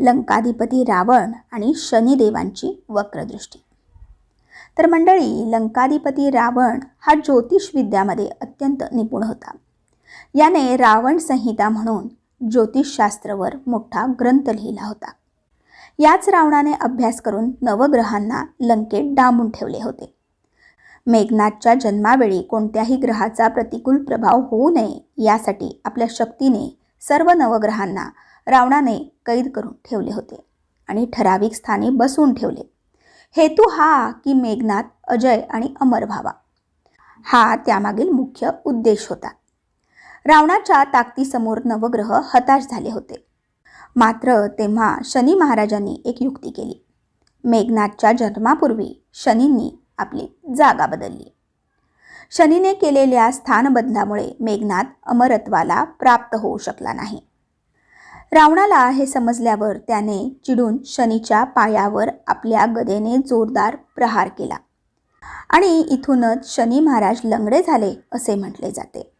लंकाधिपती रावण आणि शनिदेवांची वक्रदृष्टी. तर मंडळी लंकाधिपती रावण हा ज्योतिष विद्यामध्ये अत्यंत निपुण होता. याने रावण संहिता म्हणून ज्योतिषशास्त्रवर मोठा ग्रंथ लिहिला होता. याच रावणाने अभ्यास करून नवग्रहांना लंकेत डांबून ठेवले होते. मेघनाथच्या जन्मावेळी कोणत्याही ग्रहाचा प्रतिकूल प्रभाव होऊ नये यासाठी आपल्या शक्तीने सर्व नवग्रहांना रावणाने कैद करून ठेवले होते आणि ठराविक स्थानी बसवून ठेवले. हेतू हा की मेघनाथ अजय आणि अमर व्हावा. हा त्यामागील मुख्य उद्देश होता. रावणाच्या ताकदीसमोर नवग्रह हताश झाले होते. मात्र तेव्हा शनी महाराजांनी एक युक्ती केली. मेघनाथच्या जन्मापूर्वी शनींनी आपली जागा बदलली. शनीने केलेल्या स्थानबदलामुळे मेघनाथ अमरत्वाला प्राप्त होऊ शकला नाही. रावणाला हे समजल्यावर त्याने चिडून शनीच्या पायावर आपल्या गदेने जोरदार प्रहार केला. आणि इथूनच शनी महाराज लंगडे झाले असे म्हटले जाते.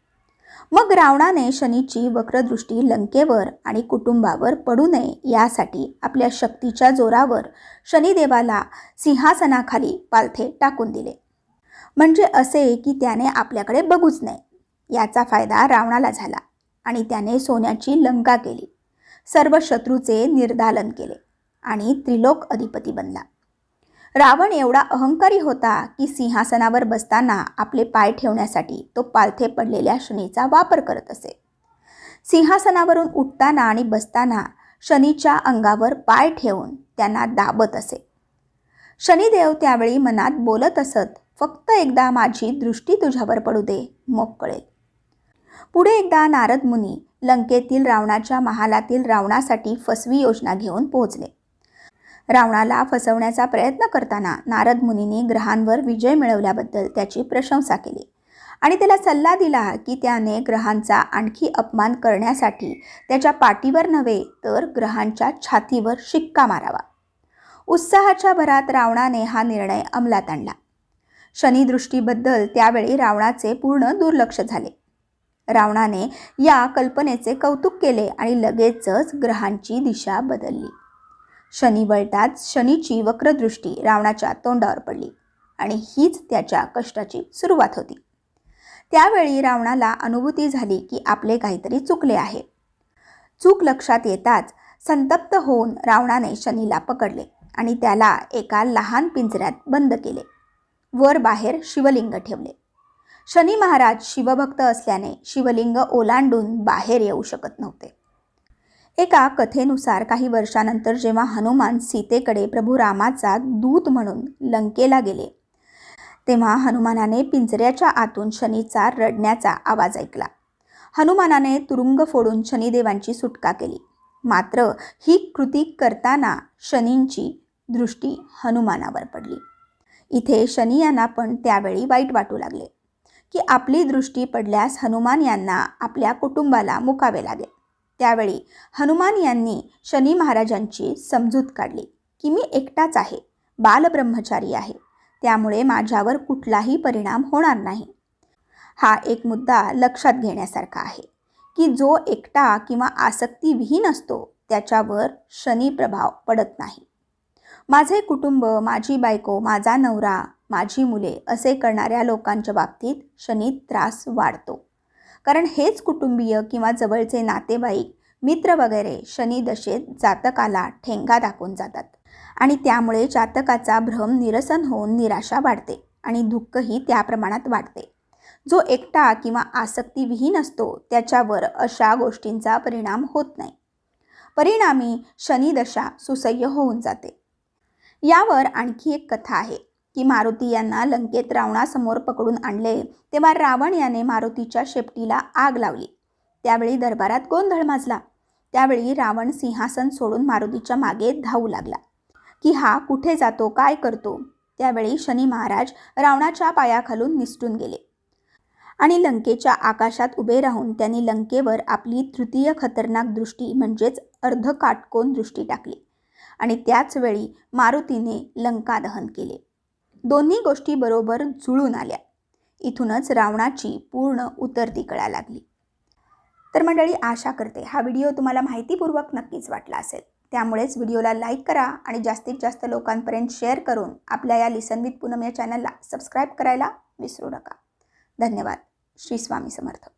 मग रावणाने शनीची वक्रदृष्टी लंकेवर आणि कुटुंबावर पडू नये यासाठी आपल्या शक्तीच्या जोरावर शनिदेवाला सिंहासनाखाली पालथे टाकून दिले. म्हणजे असे की त्याने आपल्याकडे बघूच नये. याचा फायदा रावणाला झाला आणि त्याने सोन्याची लंका केली. सर्व शत्रूचे निर्दालन केले आणि त्रिलोक अधिपती बनला. रावण एवढा अहंकारी होता की सिंहासनावर बसताना आपले पाय ठेवण्यासाठी तो पालथे पडलेल्या शनीचा वापर करत असे. सिंहासनावरून उठताना आणि बसताना शनीच्या अंगावर पाय ठेवून त्यांना दाबत असे. शनिदेव त्यावेळी मनात बोलत असत फक्त एकदा माझी दृष्टी तुझ्यावर पडू दे मग कळेल. पुढे एकदा नारद मुनी लंकेतील रावणाच्या महालातील रावणासाठी फसवी योजना घेऊन पोहोचले. रावणाला फसवण्याचा प्रयत्न करताना नारद मुनीने ग्रहांवर विजय मिळवल्याबद्दल त्याची प्रशंसा केली आणि त्याला सल्ला दिला की त्याने ग्रहांचा आणखी अपमान करण्यासाठी त्याच्या पाठीवर नव्हे तर ग्रहांच्या छातीवर शिक्का मारावा. उत्साहाच्या भरात रावणाने हा निर्णय अंमलात आणला. शनिदृष्टीबद्दल त्यावेळी रावणाचे पूर्ण दुर्लक्ष झाले. रावणाने या कल्पनेचे कौतुक केले आणि लगेचच ग्रहांची दिशा बदलली. शनी वळताच शनीची वक्रदृष्टी रावणाच्या तोंडावर पडली आणि हीच त्याच्या कष्टाची सुरुवात होती. त्यावेळी रावणाला अनुभूती झाली की आपले काहीतरी चुकले आहे. चूक लक्षात येताच संतप्त होऊन रावणाने शनीला पकडले आणि त्याला एका लहान पिंजऱ्यात बंद केले. वर बाहेर शिवलिंग ठेवले. शनी महाराज शिवभक्त असल्याने शिवलिंग ओलांडून बाहेर येऊ शकत नव्हते. एका कथेनुसार काही वर्षानंतर जेव्हा हनुमान सीतेकडे प्रभू रामाचा दूत म्हणून लंकेला गेले तेव्हा हनुमानाने पिंजऱ्याच्या आतून शनीचा रडण्याचा आवाज ऐकला. हनुमानाने तुरुंग फोडून शनिदेवांची सुटका केली. मात्र ही कृती करताना शनींची दृष्टी हनुमानावर पडली. इथे शनी यांना पण त्यावेळी वाईट वाटू लागले. की आपली दृष्टी पडल्यास हनुमान यांना आपल्या कुटुंबाला मुकावे लागेल. त्यावेळी हनुमान यांनी शनी महाराजांची समजूत काढली की मी एकटाच आहे बालब्रह्मचारी आहे त्यामुळे माझ्यावर कुठलाही परिणाम होणार नाही. हा एक मुद्दा लक्षात घेण्यासारखा आहे की जो एकटा किंवा आसक्तीविहीन असतो त्याच्यावर शनी प्रभाव पडत नाही. माझे कुटुंब माझी बायको माझा नवरा माझी मुले असे करणाऱ्या लोकांच्या बाबतीत शनी त्रास वाढतो. कारण हेच कुटुंबीय किंवा जवळचे नातेवाईक मित्र वगैरे शनी दशेत जातकाला ठेंगा दाखवून जातात. आणि त्यामुळे जातकाचा भ्रम निरसन होऊन निराशा वाढते आणि दुःखही त्या प्रमाणात वाढते. जो एकटा किंवा आसक्तीविहीन असतो त्याच्यावर अशा गोष्टींचा परिणाम होत नाही. परिणामी शनिदशा सुसह्य होऊन जाते. यावर आणखी एक कथा आहे. की मारुती यांना लंकेत रावणासमोर पकडून आणले तेव्हा रावण याने मारुतीच्या शेपटीला आग लावली. त्यावेळी दरबारात गोंधळ माजला. त्यावेळी रावण सिंहासन सोडून मारुतीच्या मागे धावू लागला. की हा कुठे जातो काय करतो? त्यावेळी शनी महाराज रावणाच्या पायाखालून निसटून गेले. आणि लंकेच्या आकाशात उभे राहून त्यांनी लंकेवर आपली तृतीय खतरनाक दृष्टी म्हणजेच अर्धकाटकोन दृष्टी टाकली. आणि त्याचवेळी मारुतीने लंका दहन केले. दोन्ही गोष्टी बरोबर जुळून आल्या. इथूनच रावणाची पूर्ण उतरती कळा लागली. तर मंडळी आशा करते हा व्हिडिओ तुम्हाला माहितीपूर्वक नक्कीच वाटला असेल. त्यामुळेच व्हिडिओला लाईक करा आणि जास्तीत जास्त लोकांपर्यंत शेअर करून आपल्या या लिसन विथ पूनम या चॅनलला सबस्क्राईब करायला विसरू नका. धन्यवाद. श्री स्वामी समर्थ.